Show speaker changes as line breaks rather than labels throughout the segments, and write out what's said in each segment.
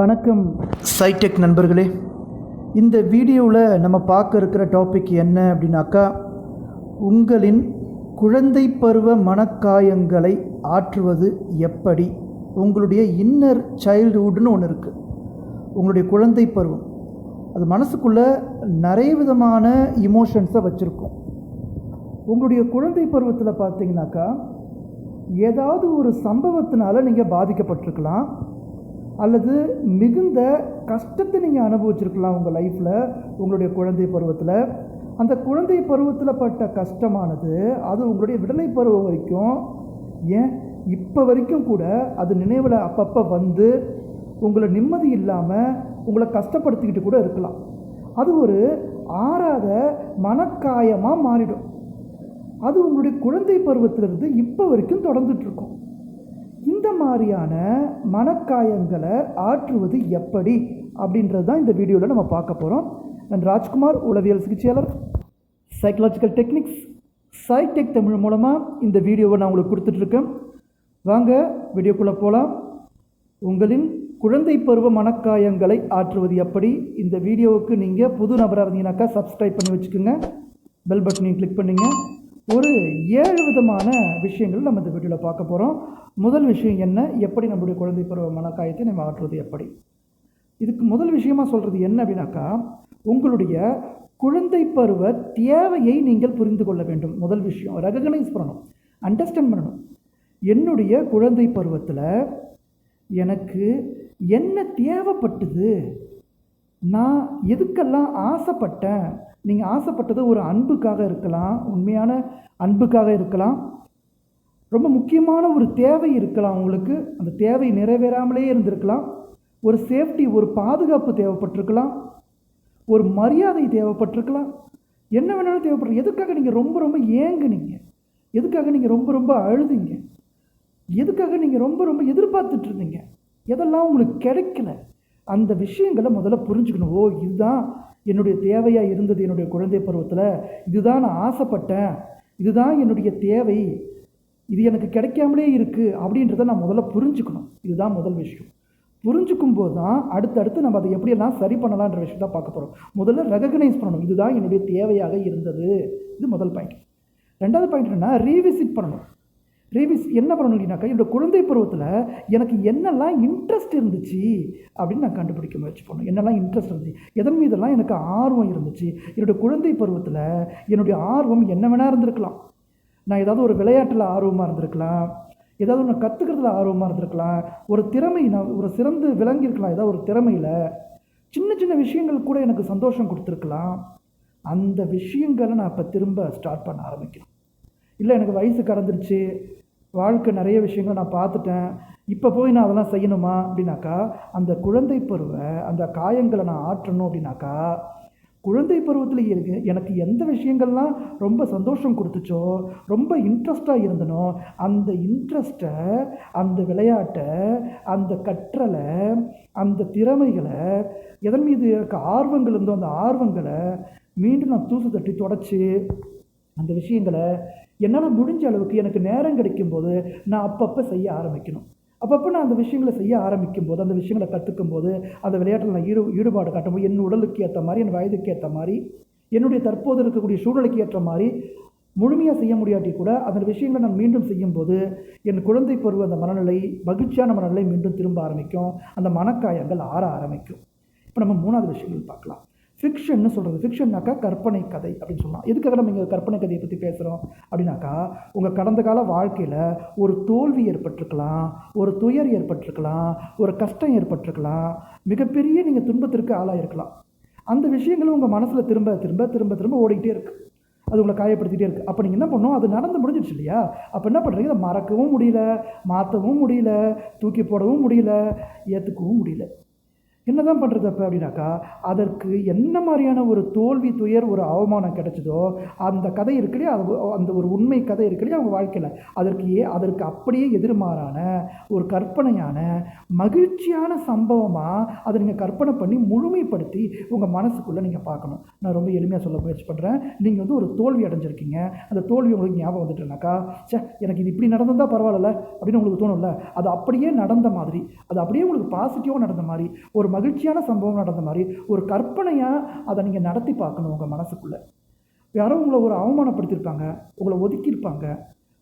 வணக்கம் சைடெக் நண்பர்களே. இந்த வீடியோவில் நம்ம பார்க்க இருக்கிற டாபிக் என்ன அப்படின்னாக்கா உங்களின் குழந்தை பருவ மனக்காயங்களை ஆற்றுவது எப்படி? உங்களுடைய இன்னர் சைல்டுஹுட்னு ஒன்று இருக்குது உங்களுடைய குழந்தை பருவம். அது மனசுக்குள்ளே நிறைய விதமான இமோஷன்ஸை வச்சுருக்கோம். உங்களுடைய குழந்தை பருவத்தில் பார்த்தீங்கன்னாக்கா ஏதாவது ஒரு சம்பவத்தினால நீங்கள் பாதிக்கப்பட்டிருக்கலாம். அல்லது மிகுந்த கஷ்டத்தை நீங்கள் அனுபவிச்சிருக்கலாம் உங்கள் லைஃப்பில் உங்களுடைய குழந்தை பருவத்தில். அந்த குழந்தை பருவத்தில் பட்ட கஷ்டமானது அது உங்களுடைய விடலை பருவம் வரைக்கும் ஏன்? இப்போ வரைக்கும் கூட அது நினைவில் அப்பப்போ வந்து உங்களை நிம்மதி இல்லாமல் உங்களை கஷ்டப்படுத்திக்கிட்டு கூட இருக்கலாம். அது ஒரு ஆறாத மனக்காயமாக மாறிடும். அது உங்களுடைய குழந்தை பருவத்திலிருந்து இப்போ வரைக்கும் தொடர்ந்துட்டுருக்கும் இந்த மாதிரியான மனக்காயங்களை ஆற்றுவது எப்படி? அப்படின்றது தான் இந்த வீடியோவில் நம்ம பார்க்க போகிறோம் நான் ராஜ்குமார் உளவியல் சிகிச்சையாளர் சைக்கலாஜிக்கல் டெக்னிக்ஸ் சைடெக் தமிழ் மூலமாக இந்த வீடியோவை நான் உங்களுக்கு கொடுத்துட்ருக்கேன் வாங்க வீடியோக்குள்ளே போகலாம் உங்களின் குழந்தை பருவ மனக்காயங்களை ஆற்றுவது எப்படி? இந்த வீடியோவுக்கு நீங்கள் புது நபராக இருந்தீங்கன்னாக்கா சப்ஸ்கிரைப் பண்ணி வச்சுக்கோங்க. பெல் பட்டனையும் கிளிக் பண்ணிங்க. ஒரு ஏழு விதமான விஷயங்கள் நம்ம இந்த வீடியோவில் பார்க்க போகிறோம் முதல் விஷயம் என்ன? எப்படி நம்முடைய குழந்தை பருவ மனக்காயத்தை நம்ம ஆற்றுவது எப்படி? இதுக்கு முதல் விஷயமாக சொல்கிறது என்ன அப்படின்னாக்கா உங்களுடைய குழந்தை பருவ தேவையை நீங்கள் புரிந்து கொள்ள வேண்டும். முதல் விஷயம் ரெகக்னைஸ் பண்ணணும். அண்டர்ஸ்டாண்ட் பண்ணணும். என்னுடைய குழந்தை பருவத்தில் எனக்கு என்ன தேவைப்பட்டது? நான் எதுக்கெல்லாம் ஆசைப்பட்டேன்? நீங்கள் ஆசைப்பட்டது ஒரு அன்புக்காக இருக்கலாம் உண்மையான அன்புக்காக இருக்கலாம். ரொம்ப முக்கியமான ஒரு தேவை இருக்கலாம் உங்களுக்கு. அந்த தேவை நிறைவேறாமலே இருந்திருக்கலாம். ஒரு சேஃப்டி ஒரு பாதுகாப்பு தேவைப்பட்டிருக்கலாம். ஒரு மரியாதை தேவைப்பட்டிருக்கலாம். என்ன வேணாலும் தேவைப்பட்டிருக்கு எதுக்காக நீங்கள் ரொம்ப ரொம்ப ஏங்குனீங்க? எதுக்காக நீங்கள் ரொம்ப ரொம்ப அழுதுங்க? எதுக்காக நீங்கள் ரொம்ப ரொம்ப எதிர்பார்த்துட்ருந்தீங்க எதெல்லாம் உங்களுக்கு கிடைக்கல? அந்த விஷயங்களை முதல்ல புரிஞ்சுக்கணும். ஓ இதுதான் என்னுடைய தேவையாக இருந்தது என்னுடைய குழந்தை பருவத்தில். இதுதான் நான் ஆசைப்பட்டேன். இதுதான் என்னுடைய தேவை. இது எனக்கு கிடைக்காமலே இருக்குது அப்படின்றத நான் முதல்ல புரிஞ்சுக்கணும். இதுதான் முதல் விஷயம். புரிஞ்சுக்கும் போது தான் அடுத்தடுத்து நம்ம அதை எப்படியெல்லாம் சரி பண்ணலான்ற விஷயத்த பார்க்க போகிறோம் முதல்ல ரெகக்னைஸ் பண்ணணும். இதுதான் என்னுடைய தேவையாக இருந்தது. இது முதல் பாயிண்ட் ரெண்டாவது பாயிண்ட் என்னென்னா ரீவிசிட் பண்ணணும். ரேவிஸ் என்ன பண்ணணும் அப்படின்னாக்கா என்னோட குழந்தை பருவத்தில் எனக்கு என்னெல்லாம் இன்ட்ரெஸ்ட் இருந்துச்சு அப்படின்னு நான் கண்டுபிடிக்க முயற்சி பண்ணணும். என்னெல்லாம் இன்ட்ரெஸ்ட் இருந்துச்சு? எதன் மீதெல்லாம் எனக்கு ஆர்வம் இருந்துச்சு? என்னுடைய குழந்தை பருவத்தில் என்னுடைய ஆர்வம் என்ன வேணா இருந்திருக்கலாம். நான் ஏதாவது ஒரு விளையாட்டில் ஆர்வமாக இருந்திருக்கலாம். ஏதாவது ஒன்று கற்றுக்கிறதுல ஆர்வமாக இருந்திருக்கலாம். ஒரு திறமை நான் ஒரு சிறந்து விளங்கியிருக்கலாம் ஏதாவது ஒரு திறமையில் சின்ன சின்ன விஷயங்கள் கூட எனக்கு சந்தோஷம் கொடுத்துருக்கலாம். அந்த விஷயங்களை நான் இப்போ திரும்ப ஸ்டார்ட் பண்ண ஆரம்பிக்கிறேன். இல்லை எனக்கு வயசு கடந்துருச்சு. வாழ்க்கை நிறைய விஷயங்கள் நான் பார்த்துட்டேன். இப்போ போய் நான் அதெல்லாம் செய்யணுமா? அப்படின்னாக்கா அந்த குழந்தை பருவ அந்த காயங்களை நான் ஆற்றணும் அப்படின்னாக்கா குழந்தை பருவத்தில் இருக்கு எனக்கு எந்த விஷயங்கள்லாம் ரொம்ப சந்தோஷம் கொடுத்துச்சோ ரொம்ப இன்ட்ரெஸ்டாக இருந்தனோ அந்த இன்ட்ரெஸ்ட்டை அந்த விளையாட்டை அந்த கற்றலை அந்த திறமைகளை எதன் மீது இருக்க ஆர்வங்கள் இருந்தோ அந்த ஆர்வங்களை மீண்டும் நான் தூசு தட்டி தொடச்சி அந்த விஷயங்களை என்னால் முடிஞ்ச அளவுக்கு எனக்கு நேரம் கிடைக்கும்போது நான் அப்பப்போ செய்ய ஆரம்பிக்கணும். அப்பப்போ நான் அந்த விஷயங்களை செய்ய ஆரம்பிக்கும் போது அந்த விஷயங்களை கற்றுக்கும் போது அந்த விளையாட்டில் நான் ஈடு ஈடுபாடு காட்டும்போது என் உடலுக்கு ஏற்ற மாதிரி என் வயதுக்கு ஏற்ற மாதிரி என்னுடைய தற்போது இருக்கக்கூடிய சூழலுக்கு ஏற்ற மாதிரி முழுமையாக செய்ய முடியாட்டி கூட அந்த விஷயங்களை நான் மீண்டும் செய்யும்போது என் குழந்தை பருவ அந்த மனநிலை மகிழ்ச்சியான மனநிலை மீண்டும் திரும்ப ஆரம்பிக்கும். அந்த மனக்காயங்கள் ஆற ஆரம்பிக்கும். இப்போ நம்ம மூணாவது விஷயங்கள் பார்க்கலாம். ஃபிக்ஷன்னு சொல்கிறது ஃபிக்ஷன்னாக்கா கற்பனை கதை அப்படின்னு சொல்லலாம். எதுக்காக நம்ம இங்கே கற்பனை கதையை பற்றி பேசுகிறோம் அப்படின்னாக்கா உங்கள் கடந்த கால வாழ்க்கையில் ஒரு தோல்வி ஏற்பட்டிருக்கலாம் ஒரு துயர் ஏற்பட்டிருக்கலாம் ஒரு கஷ்டம் ஏற்பட்டிருக்கலாம் மிகப்பெரிய நீங்கள் துன்பத்திற்கு ஆளாயிருக்கலாம். அந்த விஷயங்களும் உங்கள் மனசில் திரும்ப திரும்ப திரும்ப திரும்ப ஓடிக்கிட்டே இருக்குது அது உங்களை காயப்படுத்திகிட்டே இருக்குது அப்போ நீங்கள் என்ன பண்ணணும் அது நடந்து முடிஞ்சிடுச்சு இல்லையா? அப்போ என்ன பண்ணுறீங்க அதை மறக்கவும் முடியல மாற்றவும் முடியல தூக்கி போடவும் முடியல ஏற்றுக்கவும் முடியல. என்னதான் பண்ணுறது அப்போ அப்படின்னாக்கா அதற்கு என்ன மாதிரியான ஒரு தோல்வி துயர் ஒரு அவமானம் கிடைச்சதோ அந்த கதை இருக்கு அது அந்த ஒரு உண்மை கதை இருக்கு அவங்க வாழ்க்கையில். அதற்கு ஏ அதற்கு அப்படியே எதிர்மாறான ஒரு கற்பனையான மகிழ்ச்சியான சம்பவமாக அதை நீங்கள் கற்பனை பண்ணி முழுமைப்படுத்தி உங்கள் மனசுக்குள்ளே நீங்கள் பார்க்கணும். நான் ரொம்ப எளிமையாக சொல்ல முயற்சி பண்ணுறேன் நீங்கள் வந்து ஒரு தோல்வி அடைஞ்சிருக்கீங்க. அந்த தோல்வி உங்களுக்கு ஞாபகம் வந்துட்டுனாக்கா ச்சே எனக்கு இது இப்படி நடந்தால் பரவாயில்ல அப்படின்னு உங்களுக்கு தோணும்ல? அது அப்படியே நடந்த மாதிரி அது அப்படியே உங்களுக்கு பாசிட்டிவாக நடந்த மாதிரி ஒரு மகிழ்ச்சியான சம்பவம் நடந்த மாதிரி ஒரு கற்பனையாக அதை நீங்கள் நடத்தி பார்க்கணும் உங்கள் மனசுக்குள்ளே. யாரோ உங்களை ஒரு அவமானப்படுத்தியிருப்பாங்க உங்களை ஒதுக்கியிருப்பாங்க.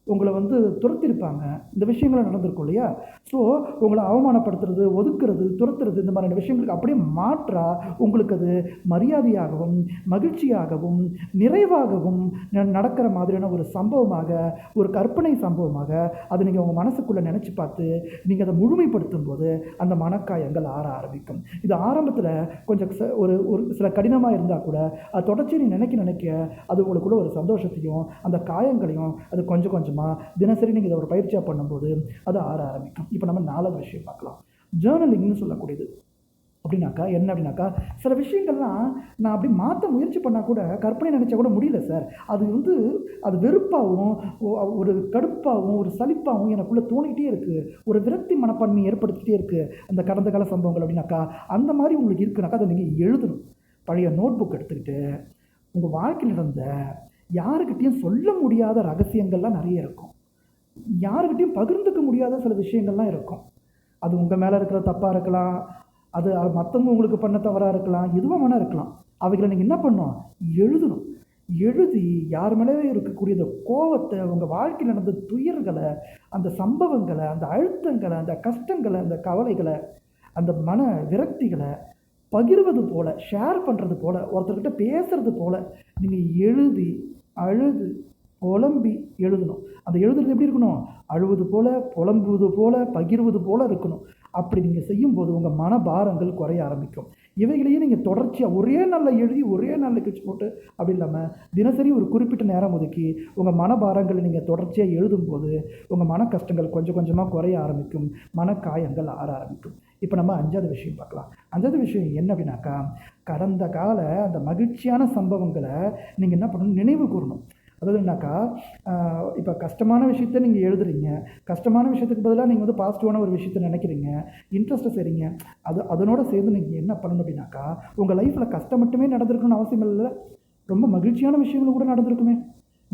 உங்களை வந்து துரத்திருப்பாங்க. இந்த விஷயங்கள் நடந்திருக்கும் இல்லையா? ஸோ உங்களை அவமானப்படுத்துறது ஒதுக்குறது துரத்துறது இந்த மாதிரியான விஷயங்களுக்கு அப்படியே மாற்றா உங்களுக்கு அது மரியாதையாகவும் மகிழ்ச்சியாகவும் நிறைவாகவும் ந- நடக்கிற மாதிரியான ஒரு சம்பவமாக ஒரு கற்பனை சம்பவமாக அதை நீங்கள் உங்கள் மனசுக்குள்ளே நினச்சி பார்த்து நீங்கள் அதை முழுமைப்படுத்தும் போது அந்த மனக்காயங்கள் ஆற ஆரம்பிக்கும். இது ஆரம்பத்தில் கொஞ்சம் ச- ஒரு ஒரு சில கடினமாக இருந்தால் கூட அது தொடர்ச்சி நீ நினைக்க நினைக்க அது உங்களுக்குள்ள ஒரு சந்தோஷத்தையும் அந்த காயங்களையும் அது கொஞ்சம் கொஞ்சம் கொஞ்சமாக தினசரி நீங்கள் இதை ஒரு பயிற்சியாக பண்ணும்போது அது ஆற ஆரம்பிக்கும். இப்போ நம்ம நாலாவது விஷயம் பார்க்கலாம். ஜேர்னலிங்னு சொல்லக்கூடியது. அப்படின்னாக்கா என்ன அப்படின்னாக்கா சில விஷயங்கள்லாம் நான் அப்படி மாற்ற முயற்சி பண்ணால் கூட கற்பனை நினச்சா கூட முடியல சார். அது வந்து அது வெறுப்பாகவும் ஒரு கடுப்பாகவும் ஒரு சலிப்பாகவும் எனக்குள்ளே தோணிக்கிட்டே இருக்குது ஒரு விரக்தி மனப்பான்மை ஏற்படுத்திகிட்டே இருக்குது அந்த கடந்த கால சம்பவங்கள் அப்படின்னாக்கா. அந்த மாதிரி உங்களுக்கு இருக்குனாக்கா அதை நீங்கள் எழுதணும். பழைய நோட் புக் எடுத்துக்கிட்டு உங்கள் வாழ்க்கையில் நடந்த யாருக்கிட்டேயும் சொல்ல முடியாத ரகசியங்கள்லாம் நிறைய இருக்கும். யாருக்கிட்டையும் பகிர்ந்துக்க முடியாத சில விஷயங்கள்லாம் இருக்கும். அது உங்கள் மேலே இருக்கிற தப்பாக இருக்கலாம் அது மற்றவங்க உங்களுக்கு பண்ண தவறாக இருக்கலாம் எதுவாக வேணால் இருக்கலாம். அவைகளை நீங்கள் என்ன பண்ணணும்? எழுதணும். எழுதி யார் மேலே இருக்கக்கூடிய அந்த கோவத்தை உங்கள் வாழ்க்கையில் நடந்த துயர்களை அந்த சம்பவங்களை அந்த அழுத்தங்களை அந்த கஷ்டங்களை அந்த கவலைகளை அந்த மன விரக்திகளை பகிர்வது போல் ஷேர் பண்ணுறது போல ஒருத்தர்கிட்ட பேசுகிறது போல் நீங்கள் எழுதி அழுது புலம்பி எழுதணும். அந்த எழுதுறது எப்படி இருக்கணும்? அழுவது போல புலம்புவது போல பகிர்வது போல இருக்கணும். அப்படி நீங்கள் செய்யும்போது உங்கள் மனபாரங்கள் குறைய ஆரம்பிக்கும். இவைகளையே நீங்கள் தொடர்ச்சியாக ஒரே நாளில் எழுதி ஒரே நாளில் கிச்சு போட்டு அப்படி இல்லாமல் தினசரி ஒரு குறிப்பிட்ட நேரம் ஒதுக்கி உங்கள் மனபாரங்களை நீங்கள் தொடர்ச்சியாக எழுதும்போது உங்கள் மன கஷ்டங்கள் கொஞ்சம் கொஞ்சமாக குறைய ஆரம்பிக்கும். மனக்காயங்கள் ஆற ஆரம்பிக்கும். இப்போ நம்ம அஞ்சாவது விஷயம் பார்க்கலாம். அஞ்சாவது விஷயம் என்ன அப்படின்னாக்கா கடந்த கால அந்த மகிழ்ச்சியான சம்பவங்களை நீங்கள் என்ன பண்ணணும் நினைவு கூறணும். அதாவது இப்போ கஷ்டமான விஷயத்த நீங்கள் எழுதுறீங்க. கஷ்டமான விஷயத்துக்கு பதிலாக நீங்கள் வந்து பாசிட்டிவான ஒரு விஷயத்த நினைக்கிறீங்க. இன்ட்ரெஸ்ட்டை செய்கிறீங்க அது அதனோட சேர்ந்து நீங்கள் என்ன பண்ணணும் அப்படின்னாக்கா உங்கள் லைஃப்பில் கஷ்டம் மட்டுமே நடந்திருக்கணும்னு அவசியம் இல்லை. ரொம்ப மகிழ்ச்சியான விஷயங்களும் கூட நடந்திருக்குமே.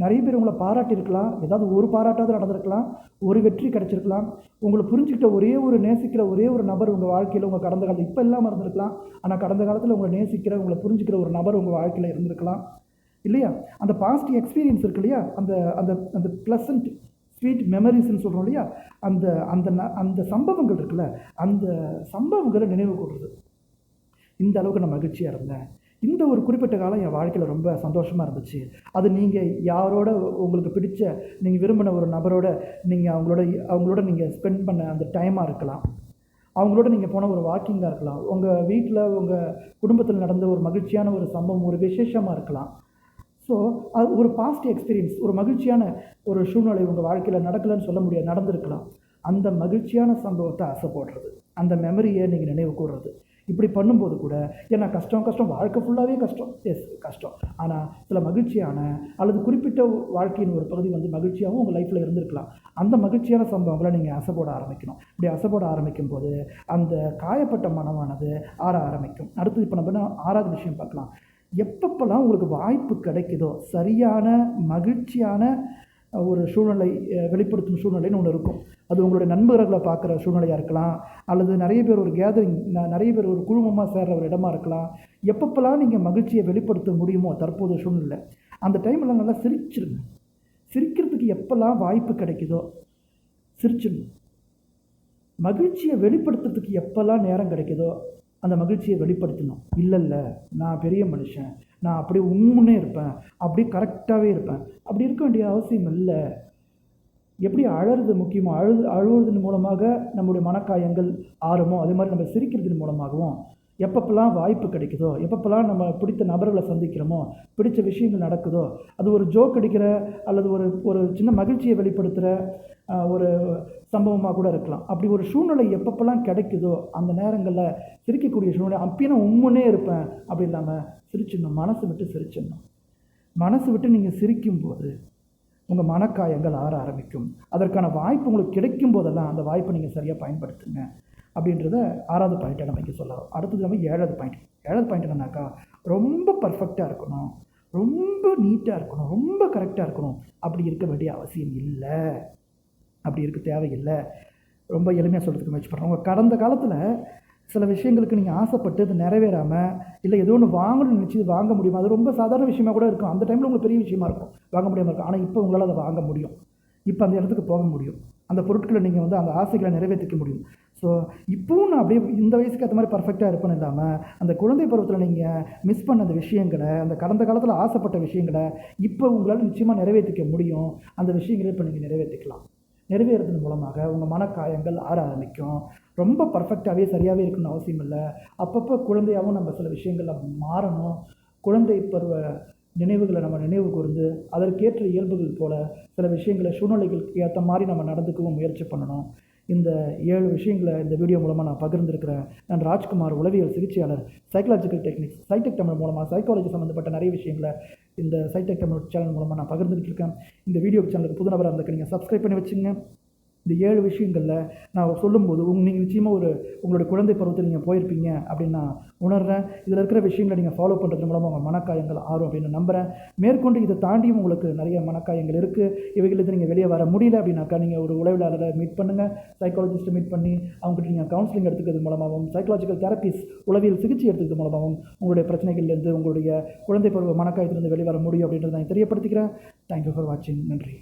நிறைய பேர் உங்களை பாராட்டியிருக்கலாம். ஏதாவது ஒரு பாராட்டாவது நடந்திருக்கலாம். ஒரு வெற்றி கிடச்சிருக்கலாம். உங்களை புரிஞ்சுக்கிட்ட ஒரே ஒரு நேசிக்கிற ஒரே ஒரு நபர் உங்கள் வாழ்க்கையில் உங்கள் கடந்த காலத்தில் இப்போ இல்லாமல் இருந்திருக்கலாம். ஆனால் கடந்த காலத்தில் உங்களை நேசிக்கிற உங்களை புரிஞ்சுக்கிற ஒரு நபர் உங்கள் வாழ்க்கையில் இருந்திருக்கலாம். இல்லையா? அந்த பாசிட்டிவ் எக்ஸ்பீரியன்ஸ் இருக்கு இல்லையா? அந்த அந்த அந்த ப்ளசண்ட் ஸ்வீட் மெமரிஸ்ன்னு சொல்கிறோம் இல்லையா? அந்த அந்த ந- அந்த சம்பவங்கள் இருக்குல்ல அந்த சம்பவங்களை நினைவு கூடுறது இந்த அளவுக்கு நான் மகிழ்ச்சியாக இருந்தேன். இந்த ஒரு குறிப்பிட்ட காலம் என் வாழ்க்கையில் ரொம்ப சந்தோஷமாக இருந்துச்சு. அது நீங்கள் யாரோட உங்களுக்கு பிடிச்ச நீங்கள் விரும்பின ஒரு நபரோட நீங்கள் அவங்களோட அவங்களோட நீங்கள் ஸ்பெண்ட் பண்ண அந்த டைமாக இருக்கலாம். அவங்களோட நீங்கள் போன ஒரு வாக்கிங்காக இருக்கலாம். உங்கள் வீட்டில் உங்கள் குடும்பத்தில் நடந்த ஒரு மகிழ்ச்சியான ஒரு சம்பவம் ஒரு விசேஷமாக இருக்கலாம். ஸோ அது ஒரு பாசிட்டிவ் எக்ஸ்பீரியன்ஸ் ஒரு மகிழ்ச்சியான ஒரு சூழ்நிலை உங்கள் வாழ்க்கையில் நடக்கலைன்னு சொல்ல முடியாது நடந்திருக்கலாம். அந்த மகிழ்ச்சியான சம்பவத்தை ஆசைப்படுறது அந்த மெமரியை நீங்கள் நினைவு கூறுறது இப்படி பண்ணும்போது கூட ஏன்னா கஷ்டம் கஷ்டம் வாழ்க்கை ஃபுல்லாகவே கஷ்டம். எஸ் கஷ்டம். ஆனால் சில மகிழ்ச்சியான அல்லது குறிப்பிட்ட வாழ்க்கையின் ஒரு பகுதி வந்து மகிழ்ச்சியாகவும் உங்கள் லைஃப்பில் இருந்திருக்கலாம். அந்த மகிழ்ச்சியான சம்பவங்களை நீங்கள் அசைப்போட ஆரம்பிக்கணும். இப்படி அசைப்போட ஆரம்பிக்கும் போது அந்த காயப்பட்ட மனமானது ஆற ஆரம்பிக்கும். அடுத்து இப்போ நம்ம ஆறாவது விஷயம் பார்க்கலாம். எப்பப்பெல்லாம் உங்களுக்கு வாய்ப்பு கிடைக்குதோ சரியான மகிழ்ச்சியான ஒரு சூழ்நிலை வெளிப்படுத்தும் சூழ்நிலைன்னு ஒன்று இருக்கும். அது உங்களுடைய நண்பர்களை பார்க்குற சூழ்நிலையாக இருக்கலாம் அல்லது நிறைய பேர் ஒரு கேதரிங் நிறைய பேர் ஒரு குழுமமாக சேர்ற ஒரு இடமா இருக்கலாம். எப்பப்பெல்லாம் நீங்கள் மகிழ்ச்சியை வெளிப்படுத்த முடியுமோ தற்போதைய சூழ்நிலை அந்த டைமில் நல்லா சிரிச்சிருங்க. சிரிக்கிறதுக்கு எப்பெல்லாம் வாய்ப்பு கிடைக்குதோ சிரிச்சிடணும் மகிழ்ச்சியை வெளிப்படுத்துறதுக்கு எப்பெல்லாம் நேரம் கிடைக்குதோ அந்த மகிழ்ச்சியை வெளிப்படுத்தணும். இல்லை இல்லை நான் பெரிய மனுஷன். நான் அப்படியே உண்முன்னே இருப்பேன். அப்படியே கரெக்டாகவே இருப்பேன். அப்படி இருக்க வேண்டிய அவசியம் இல்லை. எப்படி அழறது முக்கியமோ அழுது அழுவுறதன் மூலமாக நம்முடைய மனக்காயங்கள் ஆறுமோ அதே மாதிரி நம்ம சிரிக்கிறதன் மூலமாகவும் எப்பப்பெல்லாம் வாய்ப்பு கிடைக்குதோ எப்பப்பெல்லாம் நம்ம பிடித்த நபர்களை சந்திக்கிறோமோ பிடித்த விஷயங்கள் நடக்குதோ அது ஒரு ஜோக் அடிக்கிற அல்லது ஒரு ஒரு சின்ன மகிழ்ச்சியை வெளிப்படுத்துகிற ஒரு சம்பவமாக கூட இருக்கலாம். அப்படி ஒரு சூழ்நிலை எப்பப்பெல்லாம் கிடைக்குதோ அந்த நேரங்களில் சிரிக்கக்கூடிய சூழ்நிலை அப்பயும் நான் உண்மனே இருப்பேன் அப்படி இல்லாமல் சிரிச்சிடணும் மனசு விட்டு சிரிச்சிடணும். மனசு விட்டு நீங்கள் சிரிக்கும்போது உங்கள் மனக்காயங்கள் ஆற ஆரம்பிக்கும். அதற்கான வாய்ப்பு உங்களுக்கு கிடைக்கும் போதெல்லாம் அந்த வாய்ப்பை நீங்கள் சரியாக பயன்படுத்துங்க அப்படின்றத ஆறாவது பாயிண்ட்டை நம்ம இங்கே சொல்லலாம். அடுத்தது நம்ம ஏழாவது பாயிண்ட் ஏழாவது பாயிண்ட் என்னன்னாக்கா ரொம்ப பர்ஃபெக்டாக இருக்கணும். ரொம்ப நீட்டாக இருக்கணும். ரொம்ப கரெக்டாக இருக்கணும். அப்படி இருக்க வேண்டிய அவசியம் இல்லை. அப்படி இருக்க தேவையில்லை. ரொம்ப எளிமையாக சொல்கிறதுக்கு முயற்சி பண்ணுறோம் உங்கள் கடந்த காலத்தில் சில விஷயங்களுக்கு நீங்கள் ஆசைப்பட்டு அது நிறைவேறாமல் இல்லை ஏதோ ஒன்று வாங்கணும்னு நினச்சி வாங்க முடியுமா? அது ரொம்ப சாதாரண விஷயமா கூட இருக்கும். அந்த டைமில் உங்களுக்கு பெரிய விஷயமா இருக்கும். வாங்க முடியாமல் இருக்கும். ஆனால் இப்போ உங்களால் அதை வாங்க முடியும். இப்போ அந்த இடத்துக்கு போக முடியும். அந்த பொருட்களை நீங்கள் வந்து அந்த ஆசைகளை நிறைவேற்றிக்க முடியும். ஸோ இப்போவும் நான் அப்படியே இந்த வயசுக்கு ஏற்ற மாதிரி பர்ஃபெக்டாக இருப்பேன்னு இல்லாமல் அந்த குழந்தை பருவத்தில் நீங்கள் மிஸ் பண்ண அந்த விஷயங்களை அந்த கடந்த காலத்தில் ஆசைப்பட்ட விஷயங்களை இப்போ உங்களால் நிச்சயமாக நிறைவேற்றிக்க முடியும். அந்த விஷயங்களை இப்போ நீங்கள் நிறைவேற்றிக்கலாம். நிறைவேறதன் மூலமாக உங்கள் மனக்காயங்கள் ஆற ஆரம்பிக்கும். ரொம்ப பர்ஃபெக்டாகவே சரியாகவே இருக்கணும்னு அவசியம் இல்லை. அப்பப்போ குழந்தையாகவும் நம்ம சில விஷயங்களில் மாறணும். குழந்தை பருவ நினைவுகளை நம்ம நினைவு கூர்ந்து அதற்கேற்ற இயல்புகள் போல் சில விஷயங்களை சூழ்நிலைகளுக்கு ஏற்ற மாதிரி நம்ம நடந்துக்கவும் முயற்சி பண்ணணும். இந்த ஏழு விஷயங்களை இந்த வீடியோ மூலமாக நான் பகிர்ந்துருக்கிறேன். நான் ராஜ்குமார் உளவியல் சிகிச்சையாளர் சைக்காலஜிக்கல் டெக்னிக்ஸ் சைடெக் தமிழ் மூலமாக சைக்காலஜி சம்மந்தப்பட்ட நிறைய விஷயங்களை இந்த சைடெக் தமிழ் சேனல் மூலமாக நான் பகிர்ந்துட்டு இருக்கேன் இந்த வீடியோ சேனலுக்கு புது நபராக இருந்ததுக்கு நீங்கள் சப்ஸ்கிரைப் பண்ணி வச்சுங்க. இந்த ஏழு விஷயங்களில் நான் சொல்லும்போது உங் நீங்கள் நிச்சயமாக ஒரு உங்களுடைய குழந்தை பருவத்தில் நீங்கள் போயிருப்பீங்க அப்படின்னு நான் உணர்றேன். இதில் இருக்கிற விஷயங்களை நீங்கள் ஃபாலோ பண்ணுறது மூலமாக உங்கள் மனக்காயங்கள் ஆறும் அப்படின்னு நம்புகிறேன் மேற்கொண்டு இதை தாண்டியும் உங்களுக்கு நிறைய மனக்காயங்கள் இருக்குது இவைகளுக்கு நீங்கள் வெளியே வர முடியல அப்படின்னாக்கா நீங்கள் ஒரு உளவியலாளரை மீட் பண்ணுங்கள் சைக்காலஜிஸ்ட்டை மீட் பண்ணி அவங்ககிட்ட நீங்கள் கவுன்சிலிங் எடுத்துக்கிறது மூலமாகவும் சைக்காலஜிக்கல் தெரப்பிஸ் உளவியல் சிகிச்சை எடுத்துக்கிறது மூலமாகவும் உங்களுடைய பிரச்சனைகள்லேருந்து உங்களுடைய குழந்தை பருவ மனக்காயத்திலிருந்து வெளிவர முடியும் அப்படின்றத நான் தெரியப்படுத்திக்கிறேன். தேங்க்யூ ஃபார் வாட்சிங் நன்றி.